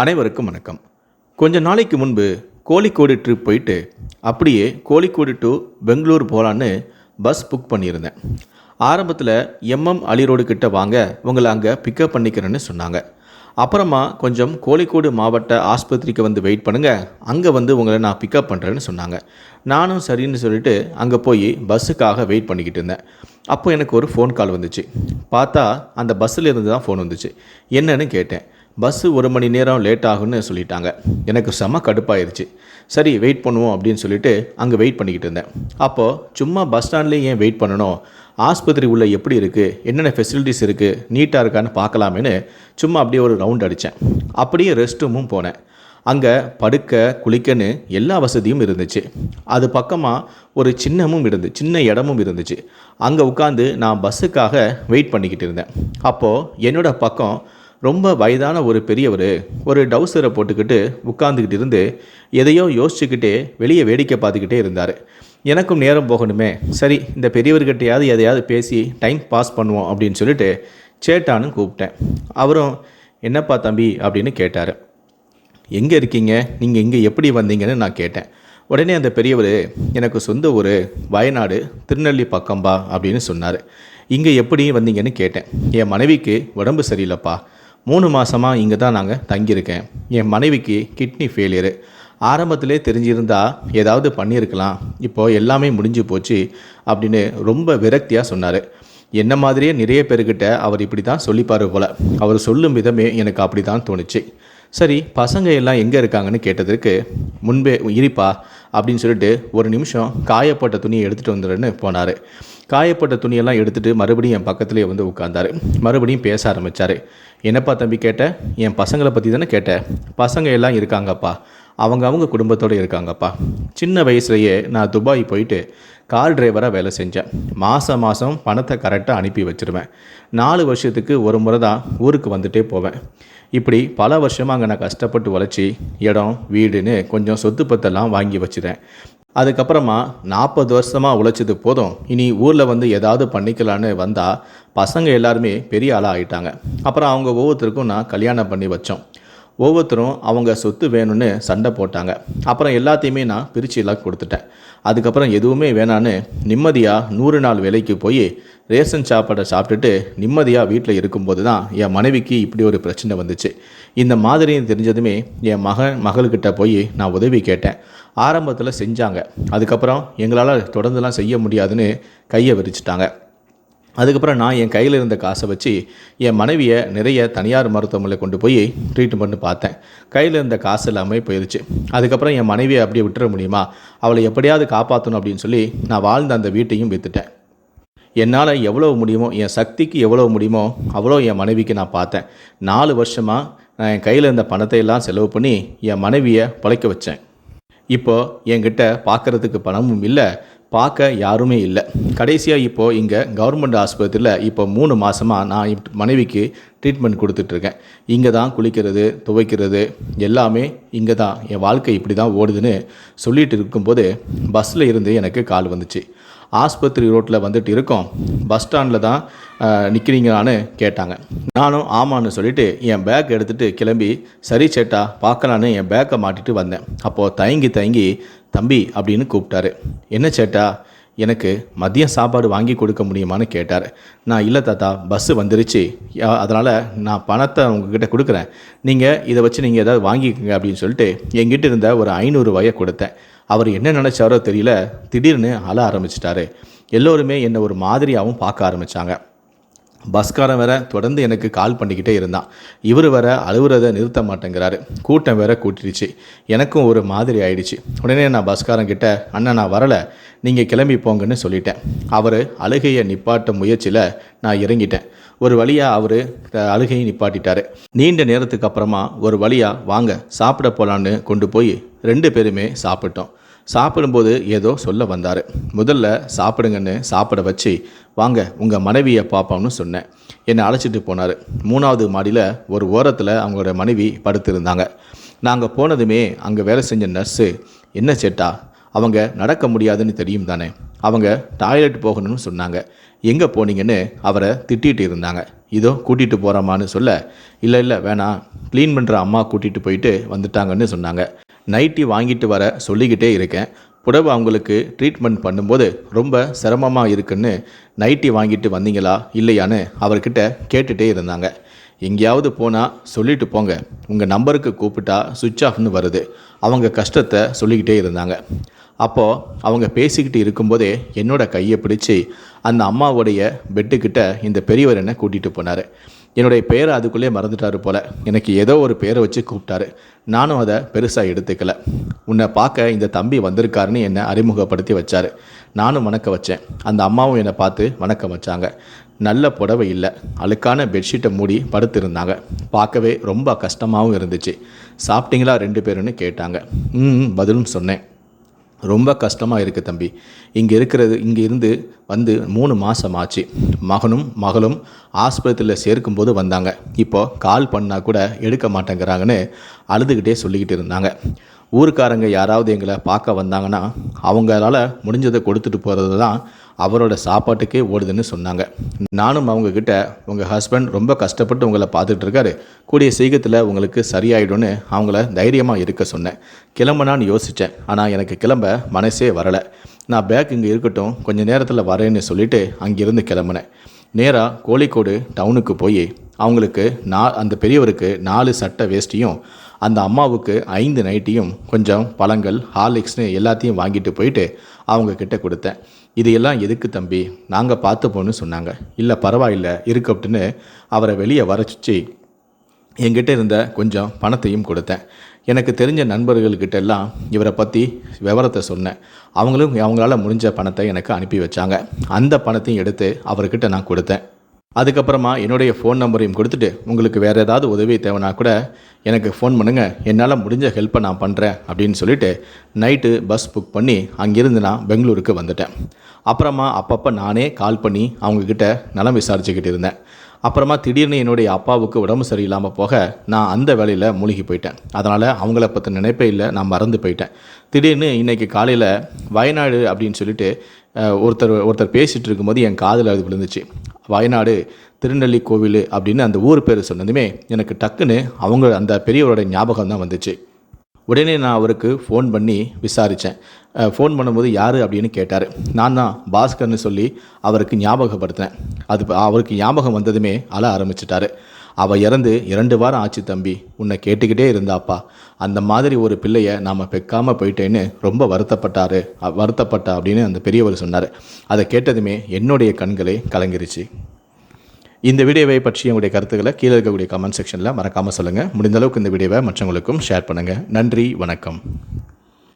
அனைவருக்கும் வணக்கம். கொஞ்ச நாளைக்கு முன்பு கோழிக்கோடு ட்ரிப் போயிட்டு அப்படியே கோழிக்கோடு டு பெங்களூர் போகலான்னு பஸ் புக் பண்ணியிருந்தேன். ஆரம்பத்தில் எம்எம் அலி ரோடு கிட்ட வாங்க உங்களை அங்கே பிக்கப் பண்ணிக்கிறேன்னு சொன்னாங்க. அப்புறமா கொஞ்சம் கோழிக்கோடு மாவட்ட ஆஸ்பத்திரிக்கு வந்து வெயிட் பண்ணுங்கள் அங்கே வந்து உங்களை நான் பிக்கப் பண்ணுறேன்னு சொன்னாங்க. நானும் சரின்னு சொல்லிட்டு அங்கே போய் பஸ்ஸுக்காக வெயிட் பண்ணிக்கிட்டு இருந்தேன். அப்போ எனக்கு ஒரு ஃபோன் கால் வந்துச்சு. பார்த்தா அந்த பஸ்ஸில் இருந்து தான் ஃபோன் வந்துச்சு. என்னன்னு கேட்டேன். பஸ்ஸு ஒரு மணி நேரம் லேட் ஆகும்னு சொல்லிட்டாங்க. எனக்கு செம கடுப்பாயிருச்சு. சரி வெயிட் பண்ணுவோம் அப்படின்னு சொல்லிட்டு அங்கே வெயிட் பண்ணிக்கிட்டு இருந்தேன். அப்போது சும்மா பஸ் ஸ்டாண்ட்லேயே ஏன் வெயிட் பண்ணணும்? ஆஸ்பத்திரி உள்ளே எப்படி இருக்குது என்னென்ன ஃபெசிலிட்டிஸ் இருக்குது நீட்டாக இருக்கான்னு பார்க்கலாமேன்னு சும்மா அப்படியே ஒரு ரவுண்ட் அடித்தேன் அப்படியே ரெஸ்ட் ரூமும் போனேன். அங்கே படுக்க குளிக்கன்னு எல்லா வசதியும் இருந்துச்சு. அது பக்கமாக ஒரு சின்னமும் இருந்து சின்ன இடமும் இருந்துச்சு. அங்கே உட்காந்து நான் பஸ்ஸுக்காக வெயிட் பண்ணிக்கிட்டு இருந்தேன். அப்போது என்னோடய பக்கம் ரொம்ப வயதான ஒரு பெரியவர் ஒரு டவுசரை போட்டுக்கிட்டு உட்காந்துக்கிட்டு இருந்து எதையோ யோசிச்சுக்கிட்டே வெளியே வேடிக்கை பார்த்துக்கிட்டே இருந்தார். எனக்கும் நேரம் போகணுமே. சரி இந்த பெரியவர்கிட்டையாவது எதையாவது பேசி டைம் பாஸ் பண்ணுவோம் அப்படின்னு சொல்லிட்டு சேட்டான்னு கூப்பிட்டேன். அவரும் என்னப்பா தம்பி? அப்படின்னு கேட்டார். எங்கே இருக்கீங்க? நீங்கள் இங்கே எப்படி வந்தீங்கன்னு நான் கேட்டேன். உடனே அந்த பெரியவர் எனக்கு சொந்த ஊர் வயநாடு திருநெல்லி பக்கம்பா அப்படின்னு சொன்னார். இங்கே எப்படி வந்தீங்கன்னு கேட்டேன். என் மனைவிக்கு உடம்பு சரியில்லைப்பா. மூணு மாதமாக இங்கே தான் நாங்கள் தங்கியிருக்கேன். என் மனைவிக்கு கிட்னி ஃபெயிலியரு ஆரம்பத்திலே தெரிஞ்சிருந்தா ஏதாவது பண்ணியிருக்கலாம். இப்போது எல்லாமே முடிஞ்சு போச்சு அப்படின்னு ரொம்ப விரக்தியாக சொன்னார். என்ன மாதிரியே நிறைய பேர்கிட்ட அவர் இப்படி தான் சொல்லிப்பார் போல். அவர் சொல்லும் விதமே எனக்கு அப்படி தான் தோணுச்சு. சரி பசங்க எல்லாம் எங்கே இருக்காங்கன்னு கேட்டதற்கு முன்பே இருப்பா அப்படின்னு சொல்லிட்டு ஒரு நிமிஷம் காயப்பட்ட துணியை எடுத்துகிட்டு வந்துடுன்னு போனார். காயப்பட்ட துணியெல்லாம் எடுத்துகிட்டு மறுபடியும் என் பக்கத்துலேயே வந்து உட்காந்தாரு மறுபடியும் பேச ஆரம்பித்தார் என்னப்பா தம்பி கேட்ட? என் பசங்களை பற்றி தானே கேட்ட? பசங்க எல்லாம் இருக்காங்கப்பா. அவங்க அவங்க குடும்பத்தோடு இருக்காங்கப்பா. சின்ன வயசுலேயே நான் துபாய் போயிட்டு கார் டிரைவராக வேலை செஞ்சேன். மாதம் மாதம் பணத்தை கரெக்டாக அனுப்பி வச்சிருவேன். நாலு வருஷத்துக்கு ஒரு முறை தான் ஊருக்கு வந்துட்டே போவேன். இப்படி பல வருஷமாக அங்கே நான் கஷ்டப்பட்டு உழைச்சி இடம் வீடுன்னு கொஞ்சம் சொத்து பத்தெல்லாம் வாங்கி வச்சுட்டேன். அதுக்கப்புறமா நாற்பது வருஷமாக உழைச்சது போதும். இனி ஊரில் வந்து ஏதாவது பண்ணிக்கலான்னு வந்தால் பசங்க எல்லாருமே பெரிய ஆளாக ஆகிட்டாங்க அப்புறம் அவங்க ஒவ்வொருத்தருக்கும் நான் கல்யாணம் பண்ணி வச்சோம். ஒவ்வொருத்தரும் அவங்க சொத்து வேணும்னு சண்டை போட்டாங்க. அப்புறம் எல்லாத்தையுமே நான் பிரித்து எல்லாம் கொடுத்துட்டேன். அதுக்கப்புறம் எதுவுமே வேணான்னு நிம்மதியாக நூறு நாள் வேலைக்கு போய் ரேஷன் சாப்பாடை சாப்பிட்டுட்டு நிம்மதியாக வீட்டில் இருக்கும்போது தான் என் மனைவிக்கு இப்படி ஒரு பிரச்சனை வந்துச்சு. இந்த மாதிரி தெரிஞ்சதுமே என் மகன் மகள்கிட்ட போய் நான் உதவி கேட்டேன். ஆரம்பத்தில் செஞ்சாங்க. அதுக்கப்புறம் எங்களால் தொடர்ந்துலாம் செய்ய முடியாதுன்னு கையை விரிச்சிட்டாங்க. அதுக்கப்புறம் நான் என் கையில் இருந்த காசை வச்சு என் மனைவியை நிறைய தனியார் மருத்துவமனையில் கொண்டு போய் ட்ரீட்மெண்ட் பார்த்தேன். கையில் இருந்த காசு எல்லாமே போயிடுச்சு அதுக்கப்புறம் என் மனைவியை அப்படியே விட்டுற முடியுமா? அவளை எப்படியாவது காப்பாற்றணும் அப்படின்னு சொல்லி நான் வாழ்ந்த அந்த வீட்டையும் விற்றுட்டேன் என்னால் எவ்வளோ முடியுமோ என் சக்திக்கு எவ்வளோ முடியுமோ அவ்வளோ என் மனைவிக்கு நான் பார்த்தேன். நாலு வருஷமாக நான் என் கையில் இருந்த பணத்தை எல்லாம் செலவு பண்ணி என் மனைவியை பழைக்க வச்சேன். இப்போ என்கிட்ட பார்க்கறதுக்கு பணமும் இல்லை பார்க்க யாருமே இல்லை. கடைசியாக இப்போது இங்கே கவர்மெண்ட் ஆஸ்பத்திரியில் இப்போ மூணு மாதமாக நான் இப் மனைவிக்கு ட்ரீட்மெண்ட் கொடுத்துட்ருக்கேன். இங்கே தான் குளிக்கிறது துவைக்கிறது எல்லாமே இங்கே தான். என் வாழ்க்கை இப்படி தான் ஓடுதுன்னு சொல்லிட்டு இருக்கும்போது பஸ்ஸில் இருந்து எனக்கு கால் வந்துச்சு. ஆஸ்பத்திரி ரோட்டில் வந்துட்டு இருக்கோம். பஸ் ஸ்டாண்டில் தான் நிற்கிறீங்களான்னு கேட்டாங்க. நானும் ஆமான்னு சொல்லிட்டு என் பேக் எடுத்துகிட்டு கிளம்பி சரி சேட்டா பார்க்கலான்னு என் பேக்கை மாட்டிட்டு வந்தேன். அப்போது தயங்கி தயங்கி தம்பி அப்படின்னு கூப்பிட்டாரு. என்ன சேட்டா? எனக்கு மதியம் சாப்பாடு வாங்கி கொடுக்க முடியுமான்னு கேட்டார். நான் இல்லை தாத்தா பஸ்ஸு வந்துருச்சு. அதனால் நான் பணத்தை உங்ககிட்ட கொடுக்குறேன். நீங்கள் இதை வச்சு நீங்கள் ஏதாவது வாங்கிக்கோங்க அப்படின்னு சொல்லிட்டு எங்கிட்ட இருந்த ஒரு ஐநூறு ரூபாயை கொடுத்தேன். அவர் என்ன நினச்சாரோ தெரியல திடீர்னு அழ ஆரம்பிச்சிட்டாரு. எல்லோருமே என்னை ஒரு மாதிரியாகவும் பார்க்க ஆரம்பித்தாங்க பஸ்காரன் வேற தொடர்ந்து எனக்கு கால் பண்ணிக்கிட்டே இருந்தான். இவர் வேற அழுகுறதை நிறுத்த மாட்டேங்கிறாரு. கூட்டம் வேற கூட்டிடுச்சு எனக்கும் ஒரு மாதிரி ஆயிடுச்சு. உடனே நான் பஸ்காரன் கிட்ட அண்ணன் நான் வரலை. நீங்கள் கிளம்பி போங்கன்னு சொல்லிட்டேன். அவர் அழுகையை நிப்பாட்ட முயற்சியில் நான் இறங்கிட்டேன். ஒரு வழியாக அவர் அழுகையை நிப்பாட்டிட்டாரு. நீண்ட நேரத்துக்கு அப்புறமா ஒரு வழியாக வாங்க சாப்பிட போகலான்னு கொண்டு போய் ரெண்டு பேருமே சாப்பிட்டோம். சாப்பிடும்போது ஏதோ சொல்ல வந்தார். முதல்ல சாப்பிடுங்கன்னு சாப்பிட வச்சு வாங்க உங்கள் மனைவியை பார்ப்போம்னு சொன்னேன். என்னை அழைச்சிட்டு போனார். மூணாவது மாடியில் ஒரு ஓரத்தில் அவங்களோட மனைவி படுத்திருந்தாங்க. நாங்கள் போனதுமே அங்கே வேலை செஞ்ச நர்ஸு என்ன சேட்டா? அவங்க நடக்க முடியாதுன்னு தெரியும் தானே. அவங்க டாய்லெட் போகணும்னு சொன்னாங்க. எங்கே போனீங்கன்னு அவரை திட்டிகிட்டு இருந்தாங்க. இதோ கூட்டிகிட்டு போகிறோமான்னு சொல்ல இல்லை இல்லை வேணாம் க்ளீன் பண்ணுற அம்மா கூட்டிகிட்டு போயிட்டு வந்துட்டாங்கன்னு சொன்னாங்க. நைட்டி வாங்கிட்டு வர சொல்லிக்கிட்டே இருக்கேன். புடவை அவங்களுக்கு ட்ரீட்மெண்ட் பண்ணும்போது ரொம்ப சிரமமாக இருக்குன்னு நைட்டி வாங்கிட்டு வந்தீங்களா இல்லையான்னு அவர்கிட்ட கேட்டுகிட்டே இருந்தாங்க. எங்கேயாவது போனால் சொல்லிட்டு போங்க. உங்கள் நம்பருக்கு கூப்பிட்டா சுவிட்ச் ஆஃப்னு வருது. அவங்க கஷ்டத்தை சொல்லிக்கிட்டே இருந்தாங்க. அப்போது அவங்க பேசிக்கிட்டு இருக்கும்போதே என்னோட கையை பிடிச்சி அந்த அம்மாவுடைய பெட்டுக்கிட்ட இந்த பெரியவர் என்ன கூட்டிகிட்டு போனார். என்னுடைய பேரை அதுக்குள்ளே மறந்துட்டாரு போல். எனக்கு ஏதோ ஒரு பேரை வச்சு கூப்பிட்டாரு. நானும் அதை பெருசாக எடுத்துக்கல. உன்னை பார்க்க இந்த தம்பி வந்திருக்காருன்னு என்னை அறிமுகப்படுத்தி வச்சார். நானும் வணக்க வச்சேன். அந்த அம்மாவும் என்னை பார்த்து வணக்கம் வச்சாங்க. நல்ல புடவை இல்லை. அழுக்கான பெட்ஷீட்டை மூடி படுத்திருந்தாங்க. பார்க்கவே ரொம்ப கஷ்டமாகவும் இருந்துச்சு. சாப்பிட்டீங்களா ரெண்டு பேருன்னு கேட்டாங்க. ம் பதிலும் சொன்னேன். ரொம்ப கஷ்டமாக இருக்குது தம்பி. இங்கே இருக்கிறது இங்கே இருந்து வந்து மூணு மாதம் ஆச்சு. மகனும் மகளும் ஆஸ்பத்திரியில் சேர்க்கும்போது வந்தாங்க. இப்போது கால் பண்ணால் கூட எடுக்க மாட்டேங்கிறாங்கன்னு அழுதுகிட்டே சொல்லிக்கிட்டு இருந்தாங்க. ஊருக்காரங்க யாராவது எங்களை பார்க்க வந்தாங்கன்னா அவங்களால முடிஞ்சதை கொடுத்துட்டு போகிறது தான் அவரோட சாப்பாட்டுக்கே ஓடுதுன்னு சொன்னாங்க. நானும் அவங்கக்கிட்ட உங்கள் ஹஸ்பண்ட் ரொம்ப கஷ்டப்பட்டு உங்களை பார்த்துட்டு இருக்காரு கூடிய சீக்கிரத்தில் உங்களுக்கு சரியாயிடும்னு அவங்கள தைரியமாக இருக்க சொன்னேன். கிளம்பனான்னு யோசித்தேன் ஆனால் எனக்கு கிளம்ப மனசே வரலை. நான் பேக் இங்கே இருக்கட்டும் கொஞ்சம் நேரத்தில் வரேன்னு சொல்லிவிட்டு அங்கேருந்து கிளம்புனேன். நேராக கோழிக்கோடு டவுனுக்கு போய் அவங்களுக்கு நா அந்த பெரியவருக்கு நாலு சட்டை வேஷ்டியும் அந்த அம்மாவுக்கு ஐந்து நைட்டியும் கொஞ்சம் பழங்கள் ஹார்லிக்ஸ்னு எல்லாத்தையும் வாங்கிட்டு போயிட்டு அவங்க கிட்ட கொடுத்தேன். இதையெல்லாம் எதுக்கு தம்பி? நாங்கள் பார்த்துப்போன்னு சொன்னாங்க. இல்லை பரவாயில்ல அப்படின்னு அவரை வெளியே வரச்சு என்கிட்ட இருந்த கொஞ்சம் பணத்தையும் கொடுத்தேன். எனக்கு தெரிஞ்ச நண்பர்கள்கிட்ட எல்லாம் இவரை பற்றி விவரத்தை சொன்னேன். அவங்களும் அவங்களால முடிஞ்ச பணத்தை எனக்கு அனுப்பி வச்சாங்க. அந்த பணத்தையும் எடுத்து அவர்கிட்ட நான் கொடுத்தேன். அதுக்கப்புறமா என்னுடைய ஃபோன் நம்பரையும் கொடுத்துட்டு உங்களுக்கு வேறு ஏதாவது உதவி தேவைன்னா கூட எனக்கு ஃபோன் பண்ணுங்கள் என்னால் முடிஞ்ச ஹெல்ப்பை நான் பண்ணுறேன் அப்படின்னு சொல்லிட்டு நைட்டு பஸ் புக் பண்ணி அங்கேருந்து நான் பெங்களூருக்கு வந்துட்டேன். அப்புறமா அப்பப்போ நானே கால் பண்ணி அவங்கக்கிட்ட நலம் விசாரிச்சுக்கிட்டு இருந்தேன். அப்புறமா திடீர்னு என்னுடைய அப்பாவுக்கு உடம்பு சரியில்லாமல் போக நான் அந்த வேலையில் மூழ்கி போயிட்டேன். அதனால் அவங்கள பற்றி நினைப்பே இல்லை நான் மறந்து போயிட்டேன். திடீர்னு இன்றைக்கி காலையில் வயநாடு அப்படின்னு சொல்லிட்டு ஒருத்தர் ஒருத்தர் பேசிகிட்டு இருக்கும்போது என் காதில் அது விழுந்துச்சு. வயநாடு திருநெல்லி கோவில் அப்படின்னு அந்த ஊர் பேர் சொன்னதுமே எனக்கு டக்குன்னு அவங்க அந்த பெரியவரோட ஞாபகம் தான் வந்துச்சு. உடனே நான் அவருக்கு ஃபோன் பண்ணி விசாரித்தேன் ஃபோன் பண்ணும்போது யார் அப்படின்னு கேட்டார். நான் தான் பாஸ்கர்னு சொல்லி அவருக்கு ஞாபகப்படுத்தினேன். அது அவருக்கு ஞாபகம் வந்ததுமே அழ ஆரம்பிச்சிட்டாரு. அவள் இறந்து இரண்டு வாரம் ஆச்சு தம்பி. உன்னை கேட்டுக்கிட்டே இருந்தாப்பா. அந்த மாதிரி ஒரு பிள்ளையை நாம் பெக்காமல் போயிட்டேன்னு ரொம்ப வருத்தப்பட்டாரு. வருத்தப்பட்டா அப்படின்னு அந்த பெரியவர் சொன்னார். அதை கேட்டதுமே என்னுடைய கண்களே கலங்கிருச்சு. இந்த வீடியோவை பற்றி உங்களுடைய கருத்துக்களை கீழே இருக்கக்கூடிய கமெண்ட் செக்ஷனில் மறக்காமல் சொல்லுங்கள் முடிந்த அளவுக்கு இந்த வீடியோவை மற்றவங்களுக்கும் ஷேர் பண்ணுங்கள் நன்றி வணக்கம்.